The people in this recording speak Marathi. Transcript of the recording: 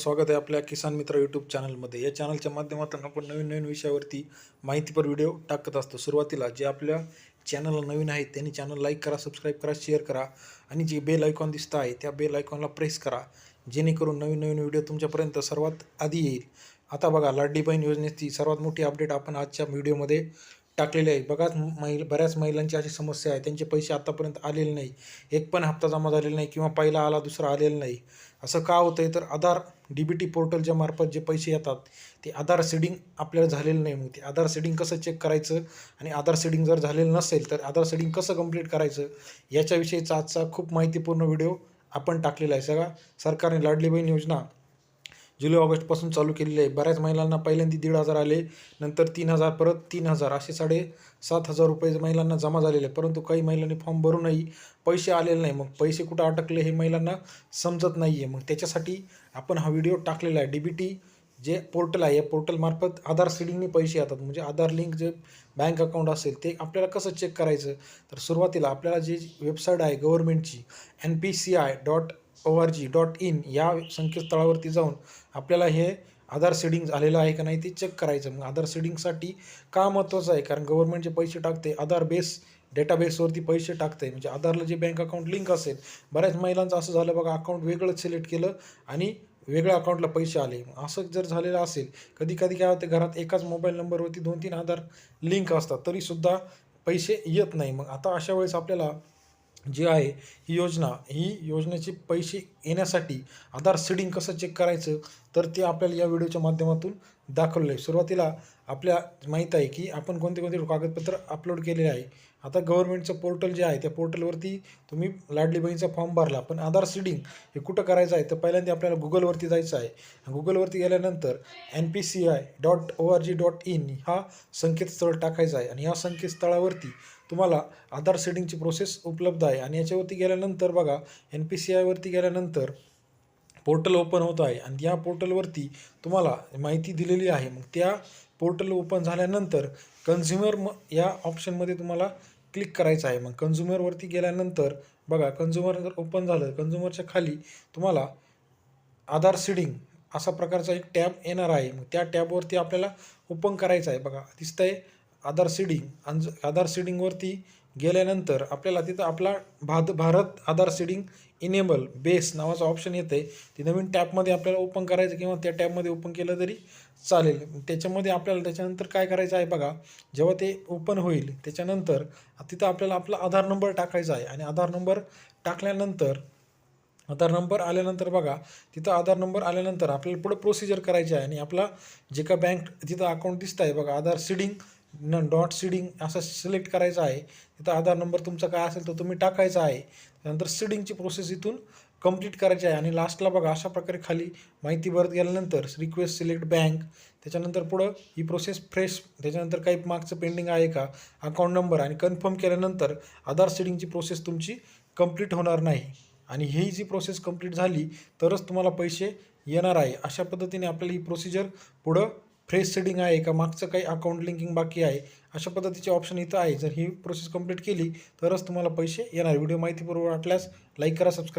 स्वागत आहे आपल्या किसान मित्र यूट्यूब चॅनलमध्ये या चॅनलच्या माध्यमातून आपण नवीन नवीन विषयावरती माहितीपर व्हिडिओ टाकत असतो. सुरुवातीला जे आपल्या चॅनलला नवीन आहेत त्यांनी चॅनल लाईक करा सबस्क्राईब करा शेअर करा आणि जे बेल आयकॉन दिसतं आहे त्या बेल आयकॉनला प्रेस करा. जेणेकरून नवीन नवीन व्हिडिओ तुमच्यापर्यंत सर्वात आधी येईल. आता बघा लाडली बहीण योजनेची सर्वात मोठी अपडेट आपण आजच्या व्हिडिओमध्ये टाकलेले आहे. बघाच महिला बऱ्याच महिलांची अशी समस्या आहे. त्यांचे पैसे आत्तापर्यंत आलेले नाही. एक पण हप्ता जमा झालेला नाही किंवा पहिला आला दुसरा आलेला नाही. असं का होतं आहे तर आधार डी बी टी पोर्टलच्या मार्फत जे पैसे येतात ते आधार सीडिंग आपल्याला झालेलं नाही मग ते आधार सीडिंग कसं चेक करायचं? आणि आधार सीडिंग जर झालेलं नसेल तर आधार सीडिंग कसं कंप्लीट करायचं? याच्याविषयीचा आजचा खूप माहितीपूर्ण व्हिडिओ आपण टाकलेला आहे. सगळा सरकारने लाडली बहीण योजना जुलै ऑगस्टपासून चालू केलेले आहे. बऱ्याच महिलांना पहिल्यांदा दीड हजार आले नंतर तीन हजार परत तीन हजार. असे साडे सात हजार रुपये महिलांना जमा झालेले आहे परंतु काही महिलांनी फॉर्म भरूनही पैसे आलेले नाही. मग पैसे कुठं अटकले हे महिलांना समजत नाही आहे मग त्याच्यासाठी आपण हा व्हिडिओ टाकलेला आहे. डी बी टी जे पोर्टल आहे या पोर्टलमार्फत आधार सीडिंगने पैसे येतात. म्हणजे आधार लिंक जे बँक अकाउंट असेल ते आपल्याला कसं चेक करायचं? तर सुरुवातीला आपल्याला जी वेबसाईट आहे गव्हर्मेंटची N P C I dot O R G dot in या संकेतस्थळावरती जाऊन आपल्याला हे आधार सीडिंग झालेलं आहे का नाही ते चेक करायचं. मग आधार सीडिंगसाठी का महत्त्वाचं आहे? कारण गव्हर्नमेंट जे पैसे टाकते आधार बेस डेटाबेसवरती पैसे टाकते. म्हणजे आधारला जे बँक अकाउंट लिंक असेल बऱ्याच महिलांचं असं झालं बघा अकाउंट वेगळंच सिलेक्ट केलं आणि वेगळ्या अकाउंटला पैसे आले. असं जर झालेलं असेल कधी कधी काय होते घरात एकाच मोबाईल नंबरवरती दोन तीन आधार लिंक असतात तरीसुद्धा पैसे येत नाही. मग आता अशा वेळेस आपल्याला जी आहे ही योजना ही योजनेचे पैसे येण्यासाठी आधार सीडिंग कसं चेक करायचं तर ते आपल्याला या व्हिडिओच्या माध्यमातून दाखवलं आहे सुरुवातीला आपल्या माहीत आहे की आपण कोणते कोणते कागदपत्र अपलोड केलेले आहे. आता गव्हर्नमेंटचं पोर्टल जे आहे त्या पोर्टलवरती तुम्ही लाडली बहिणीचा फॉर्म भरला पण आधार सीडिंग हे कुठं करायचं आहे तर पहिल्यांदा आपल्याला गुगलवरती जायचं आहे. गुगलवरती गेल्यानंतर N P C I dot O R G dot in हा संकेतस्थळ टाकायचा आहे आणि या संकेतस्थळावरती तुम्हाला आधार सेटिंगची प्रोसेस उपलब्ध आहे. आणि याच्यावरती गेल्यानंतर बघा एन पी सी आयवरती गेल्यानंतर पोर्टल ओपन होत आहे. आणि या पोर्टलवरती तुम्हाला माहिती दिलेली आहे. मग त्या पोर्टल ओपन झाल्यानंतर कन्झ्युमर म या ऑप्शनमध्ये तुम्हाला क्लिक करायचं आहे. मग कन्झ्युमरवरती गेल्यानंतर बघा कन्झ्युमर जर ओपन झालं कन्झ्युमरच्या खाली तुम्हाला आधार सीडिंग असा प्रकारचा एक टॅब येणार आहे. मग त्या टॅबवरती आपल्याला ओपन करायचं आहे. बघा दिसतंय आधार सीडिंग आणि आधार सीडिंगवरती गेल्यानंतर आपल्याला तिथं आपला भाद Bharat Aadhaar seeding enable base नावाचं ऑप्शन येतं. आहे ती नवीन टॅबमध्ये आपल्याला ओपन करायचं किंवा त्या टॅबमध्ये ओपन केलं तरी चालेल. त्याच्यामध्ये आपल्याला त्याच्यानंतर काय करायचं आहे बघा जेव्हा ते ओपन होईल त्याच्यानंतर तिथं आपल्याला आपला आधार नंबर टाकायचा आहे. आणि आधार नंबर टाकल्यानंतर आधार नंबर आल्यानंतर बघा तिथं आधार नंबर आल्यानंतर आपल्याला पुढं प्रोसिजर करायची आहे. आणि आपला जे का बँक तिथं अकाउंट दिसतं आहे बघा आधार सीडिंग न डॉट सीडिंग असं सिलेक्ट करायचं आहे तिथं आधार नंबर तुमचा काय असेल तो तुम्ही टाकायचा आहे. त्यानंतर सीडिंगची प्रोसेस इथून कंप्लीट करायची आहे आणि लास्टला बघा अशा प्रकारे खाली माहिती भरत गेल्यानंतर रिक्वेस्ट सिलेक्ट बँक त्याच्यानंतर पुढं ही प्रोसेस फ्रेश त्याच्यानंतर काही मागचं पेंडिंग आहे का अकाउंट नंबर आणि कन्फर्म केल्यानंतर आधार सीडिंगची प्रोसेस तुमची कंप्लीट होणार नाही. आणि ही जी प्रोसेस कंप्लीट झाली तरच तुम्हाला पैसे येणार आहे. अशा पद्धतीने आपल्याला ही प्रोसिजर पुढं फ्रेश सेडिंग आहे का? मागचं काही अकाउंट लिंकिंग बाकी आहे? अशा पद्धतीचे ऑप्शन इथं आहे. जर ही प्रोसेस कंप्लीट केली तरच तुम्हाला पैसे येणार. व्हिडिओ माहितीपूर्वक वाटल्यास लाईक करा सबस्क्राईब